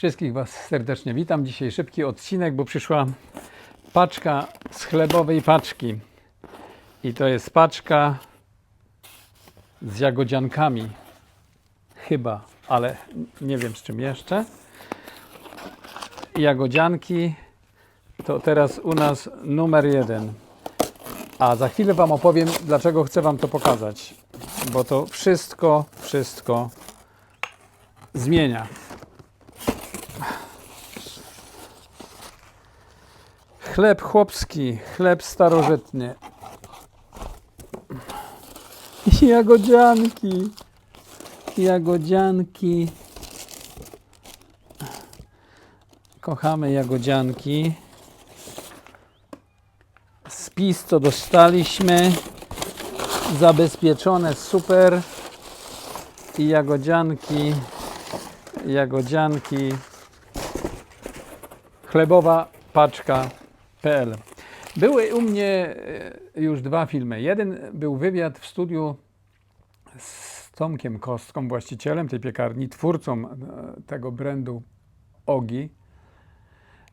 Wszystkich Was serdecznie witam. Dzisiaj szybki odcinek, bo przyszła paczka z chlebowej paczki. I to jest paczka z jagodziankami. Chyba, ale nie wiem z czym jeszcze. Jagodzianki to teraz u nas numer jeden. A za chwilę Wam opowiem, dlaczego chcę Wam to pokazać. Bo to wszystko, wszystko zmienia. Chleb chłopski, chleb starożytny. Jagodzianki. Jagodzianki. Kochamy jagodzianki. Spis, co dostaliśmy. Zabezpieczone, super. I jagodzianki. Jagodzianki. Chlebowa paczka.pl Były u mnie e, już dwa filmy. Jeden był wywiad w studiu z Tomkiem Kostką, właścicielem tej piekarni, twórcą e, tego brandu Ogi.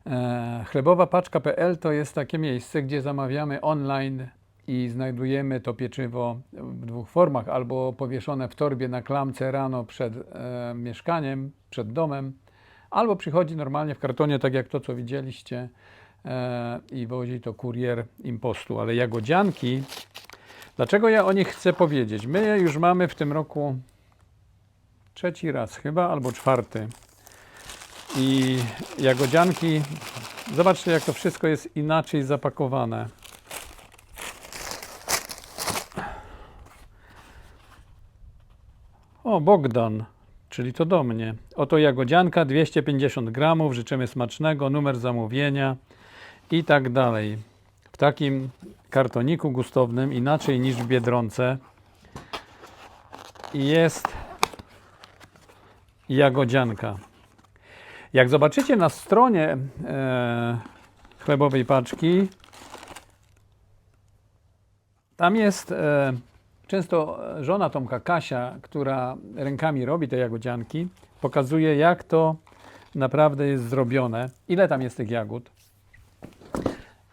E, Chlebowapaczka.pl to jest takie miejsce, gdzie zamawiamy online i znajdujemy to pieczywo w dwóch formach, albo powieszone w torbie na klamce rano przed e, mieszkaniem, przed domem, albo przychodzi normalnie w kartonie, tak jak to, co widzieliście, i wozi to kurier impostu. Ale jagodzianki, dlaczego ja o nich chcę powiedzieć? My już mamy w tym roku trzeci raz chyba, albo czwarty. I jagodzianki, zobaczcie jak to wszystko jest inaczej zapakowane. O, Bogdan, czyli to do mnie. Oto jagodzianka, 250 gramów, życzymy smacznego, numer zamówienia i tak dalej. W takim kartoniku gustownym, inaczej niż w Biedronce, jest jagodzianka. Jak zobaczycie na stronie e, chlebowej paczki, tam jest e, często żona Tomka Kasia, która rękami robi te jagodzianki, pokazuje jak to naprawdę jest zrobione, ile tam jest tych jagód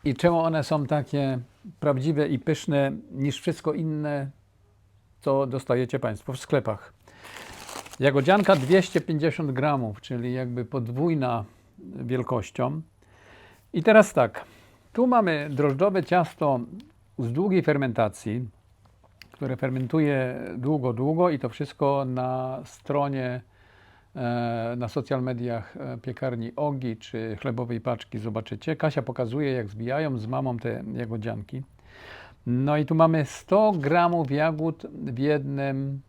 i czemu one są takie prawdziwe i pyszne niż wszystko inne, co dostajecie Państwo w sklepach. Jagodzianka 250 gramów, czyli jakby podwójna wielkością. I teraz tak, tu mamy drożdżowe ciasto z długiej fermentacji, które fermentuje długo, długo i to wszystko na stronie, na social mediach e, piekarni Ogi czy chlebowej paczki zobaczycie. Kasia pokazuje, jak zbijają z mamą te jagodzianki. No i tu mamy 100 gramów jagód w jednym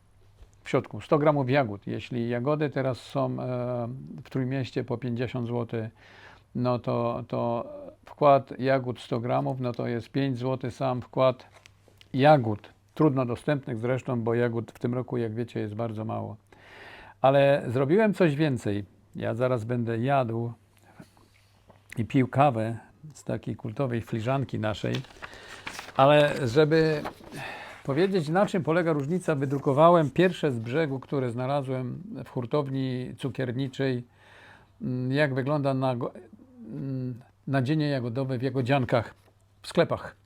w środku. 100 gramów jagód. Jeśli jagody teraz są e, w Trójmieście po 50 zł, no to, to wkład jagód 100 gramów, no to jest 5 zł sam wkład jagód. Trudno dostępnych zresztą, bo jagód w tym roku, jak wiecie, jest bardzo mało. Ale zrobiłem coś więcej. Ja zaraz będę jadł i pił kawę z takiej kultowej filiżanki naszej, ale żeby powiedzieć, na czym polega różnica, wydrukowałem pierwsze z brzegu, które znalazłem w hurtowni cukierniczej, mm, jak wygląda nago- mm, nadzienie jagodowe w jagodziankach w sklepach.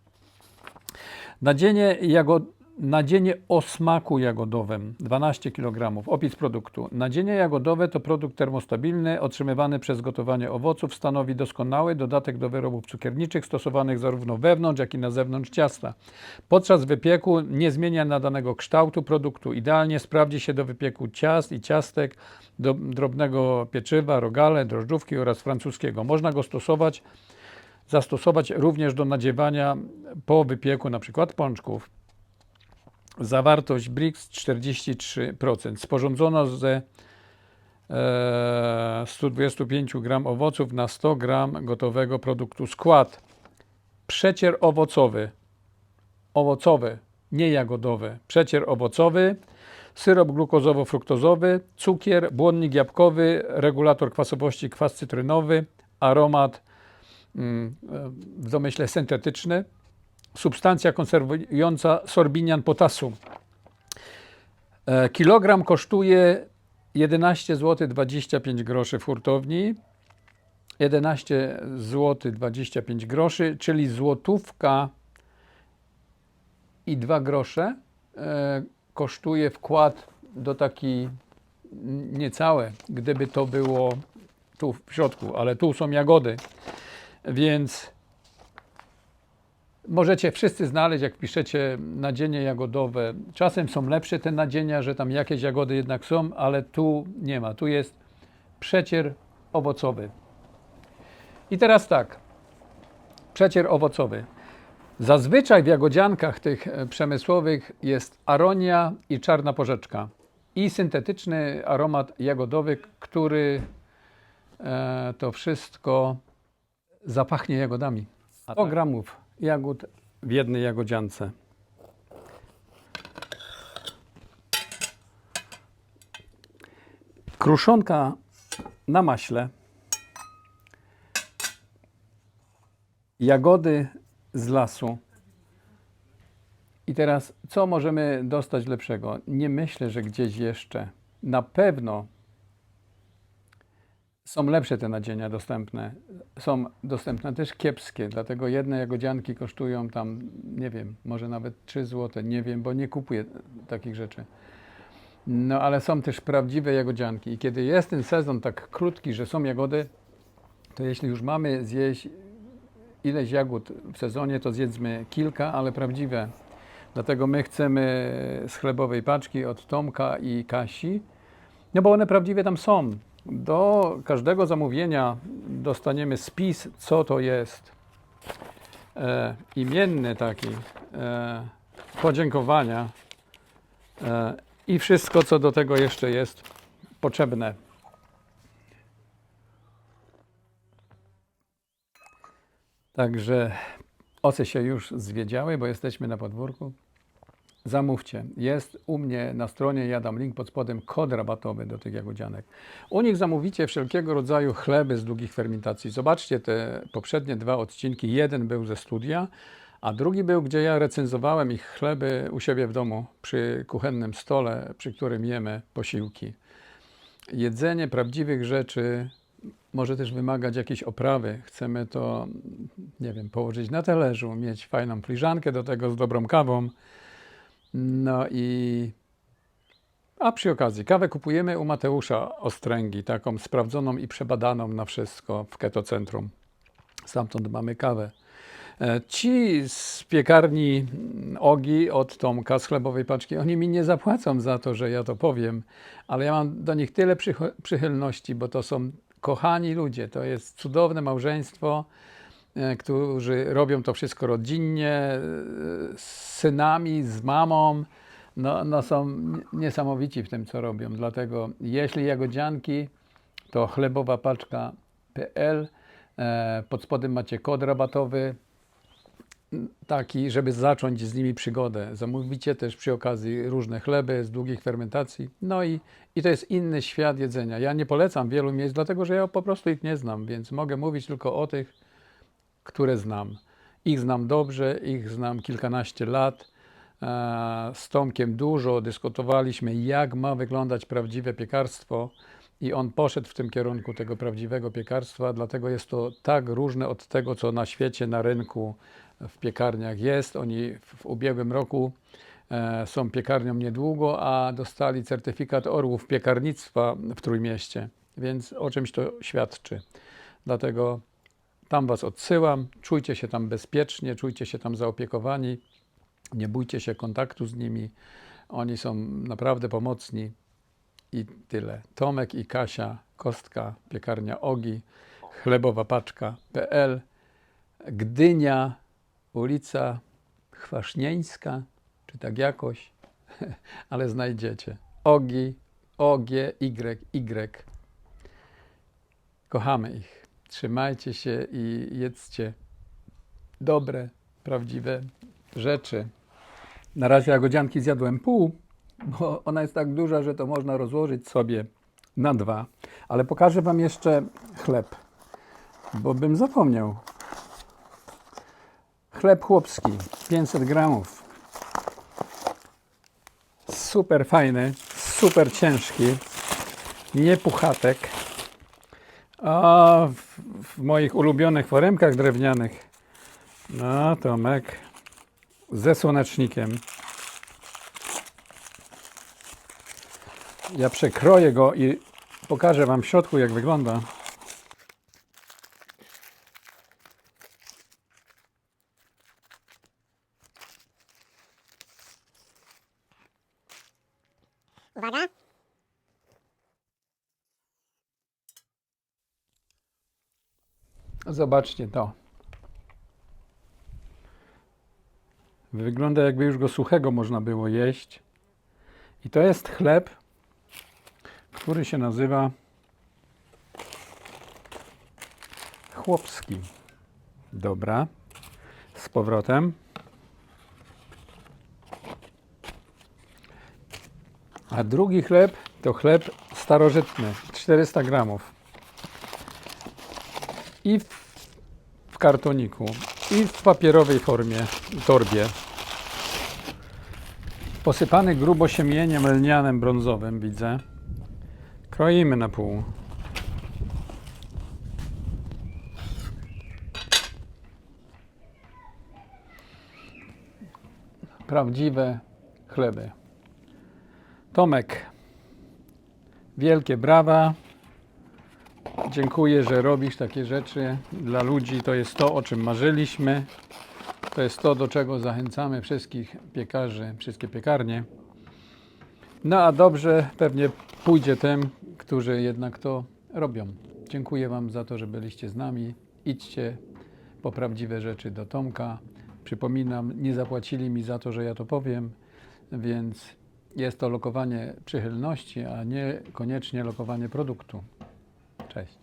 Nadzienie, jagod... Nadzienie o smaku jagodowym 12 kg. Opis produktu. Nadzienie jagodowe to produkt termostabilny otrzymywany przez gotowanie owoców. Stanowi doskonały dodatek do wyrobów cukierniczych stosowanych zarówno wewnątrz, jak i na zewnątrz ciasta. Podczas wypieku nie zmienia nadanego kształtu produktu. Idealnie sprawdzi się do wypieku ciast i ciastek, do drobnego pieczywa, rogale, drożdżówki oraz francuskiego. Można go stosować zastosować również do nadziewania po wypieku np. pączków. Zawartość BRICS 43%. Sporządzono ze e, 125 g owoców na 100 g gotowego produktu. Skład: przecier owocowy, owocowy, nie jagodowy, przecier owocowy, syrop glukozowo-fruktozowy, cukier, błonnik jabłkowy, regulator kwasowości, kwas cytrynowy, aromat mm, e, w domyśle syntetyczny, substancja konserwująca sorbinian potasu. E, Kilogram kosztuje 11 zł 25 groszy w hurtowni. 11 zł 25 groszy, czyli złotówka i 2 grosze e, kosztuje wkład do taki niecałe, gdyby to było tu w środku, ale tu są jagody, więc możecie wszyscy znaleźć, jak piszecie nadzienie jagodowe. Czasem są lepsze te nadzienia, że tam jakieś jagody jednak są, ale tu nie ma. Tu jest przecier owocowy. I teraz tak, przecier owocowy. Zazwyczaj w jagodziankach tych e, przemysłowych jest aronia i czarna porzeczka i syntetyczny aromat jagodowy, który e, to wszystko zapachnie jagodami. 100 gramów jagód w jednej jagodziance. Kruszonka na maśle. Jagody z lasu. I teraz, co możemy dostać lepszego? Nie myślę, że gdzieś jeszcze. Na pewno są lepsze te nadzienia dostępne. Są dostępne też kiepskie, dlatego jedne jagodzianki kosztują tam, nie wiem, może nawet 3 zł, nie wiem, bo nie kupuję takich rzeczy. No ale są też prawdziwe jagodzianki i kiedy jest ten sezon tak krótki, że są jagody, to jeśli już mamy zjeść ileś jagód w sezonie, to zjedzmy kilka, ale prawdziwe. Dlatego my chcemy z chlebowej paczki od Tomka i Kasi, no bo one prawdziwie tam są. Do każdego zamówienia dostaniemy spis, co to jest. E, imienny taki, e, podziękowania e, i wszystko, co do tego jeszcze jest potrzebne. Także oce się już zwiedziały, bo jesteśmy na podwórku. Zamówcie. Jest u mnie na stronie, ja dam link pod spodem, kod rabatowy do tych jagodzianek. U nich zamówicie wszelkiego rodzaju chleby z długich fermentacji. Zobaczcie te poprzednie dwa odcinki. Jeden był ze studia, a drugi był, gdzie ja recenzowałem ich chleby u siebie w domu przy kuchennym stole, przy którym jemy posiłki. Jedzenie prawdziwych rzeczy może też wymagać jakiejś oprawy. Chcemy to, nie wiem, położyć na talerzu, mieć fajną filiżankę do tego z dobrą kawą. No i. A przy okazji, kawę kupujemy u Mateusza Ostręgi, taką sprawdzoną i przebadaną na wszystko w Ketocentrum. Stamtąd mamy kawę. E, Ci z piekarni Ogi od Tomka z chlebowej paczki, oni mi nie zapłacą za to, że ja to powiem, ale ja mam do nich tyle przychylności, bo to są kochani ludzie. To jest cudowne małżeństwo, którzy robią to wszystko rodzinnie, e, z synami, z mamą. No, no są niesamowici w tym, co robią. Dlatego jeśli jagodzianki, to chlebowapaczka.pl. E, Pod spodem macie kod rabatowy taki, żeby zacząć z nimi przygodę. Zamówicie też przy okazji różne chleby z długich fermentacji. No i, i to jest inny świat jedzenia. Ja nie polecam wielu miejsc, dlatego że ja po prostu ich nie znam, więc mogę mówić tylko o tych, które znam. Ich znam dobrze, ich znam kilkanaście lat. E, Z Tomkiem dużo dyskutowaliśmy, jak ma wyglądać prawdziwe piekarstwo, i on poszedł w tym kierunku tego prawdziwego piekarstwa, dlatego jest to tak różne od tego, co na świecie, na rynku, w piekarniach jest. Oni w, ubiegłym roku e, są piekarnią niedługo, a dostali certyfikat orłów piekarnictwa w Trójmieście, więc o czymś to świadczy. Dlatego tam Was odsyłam, czujcie się tam bezpiecznie, czujcie się tam zaopiekowani, nie bójcie się kontaktu z nimi. Oni są naprawdę pomocni i tyle. Tomek i Kasia, Kostka, piekarnia Ogi, chlebowa paczka.pl, Gdynia, ulica Chwasznieńska, czy tak jakoś, ale znajdziecie. Ogi, O, G, Y, Y. Kochamy ich. Trzymajcie się i jedzcie dobre, prawdziwe rzeczy. Na razie jagodzianki zjadłem pół, bo ona jest tak duża, że to można rozłożyć sobie na dwa. Ale pokażę Wam jeszcze chleb, bo bym zapomniał. Chleb chłopski, 500 gramów. Super fajny, super ciężki. nie puchatek, a w, w moich ulubionych foremkach drewnianych. No, Tomek ze słonecznikiem. Ja przekroję go i pokażę Wam w środku, jak wygląda. Uwaga. Zobaczcie to. Wygląda jakby już go suchego można było jeść. I to jest chleb, który się nazywa chłopski. Dobra. Z powrotem. A drugi chleb to chleb starożytny, 400 gramów. I w, kartoniku, i w papierowej formie, torbie. Posypany grubo siemieniem lnianym brązowym, widzę. Kroimy na pół. Prawdziwe chleby. Tomek, wielkie brawa. Dziękuję, że robisz takie rzeczy dla ludzi. To jest to, o czym marzyliśmy. To jest to, do czego zachęcamy wszystkich piekarzy, wszystkie piekarnie. No a dobrze pewnie pójdzie tym, którzy jednak to robią. Dziękuję Wam za to, że byliście z nami. Idźcie po prawdziwe rzeczy do Tomka. Przypominam, nie zapłacili mi za to, że ja to powiem, więc jest to lokowanie przychylności, a nie koniecznie lokowanie produktu. Cześć.